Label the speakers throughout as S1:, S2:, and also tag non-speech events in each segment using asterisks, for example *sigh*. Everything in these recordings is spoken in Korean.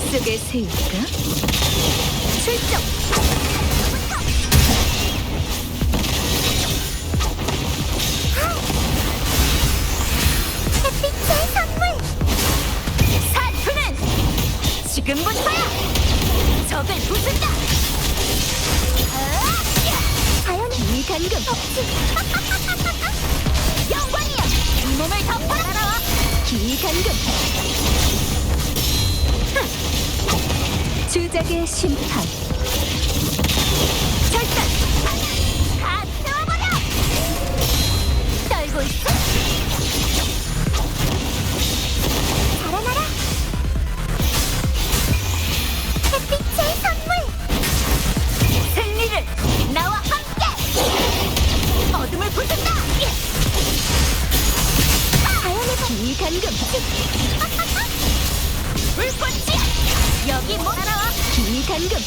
S1: 속에 세울까? 출정! 햇빛의 선물! 사투는 지금부터야! 적을 부순다! 자연 이 감금 *laughs* 영광이야! 이 몸을 덮어라! 기 감금 주작의 심판. 절단 다 태워버려! 떨고 있어? 살아나라! 햇빛의 선물! 승리를 나와 함께! 어둠을 부순다! 자연의 기감금 불꽃이야 여기 뭐 따라와 기감금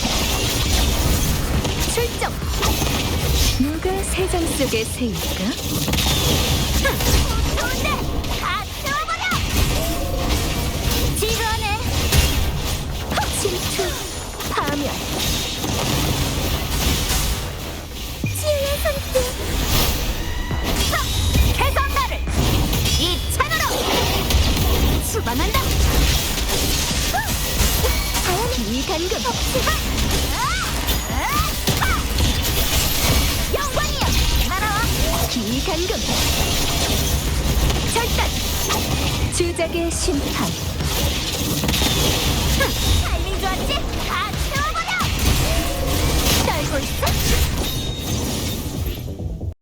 S1: 출정. 누가 세상 속에 세울까? 좋 감금 영광이야 날아와. 기감금 절단. 주작의 심판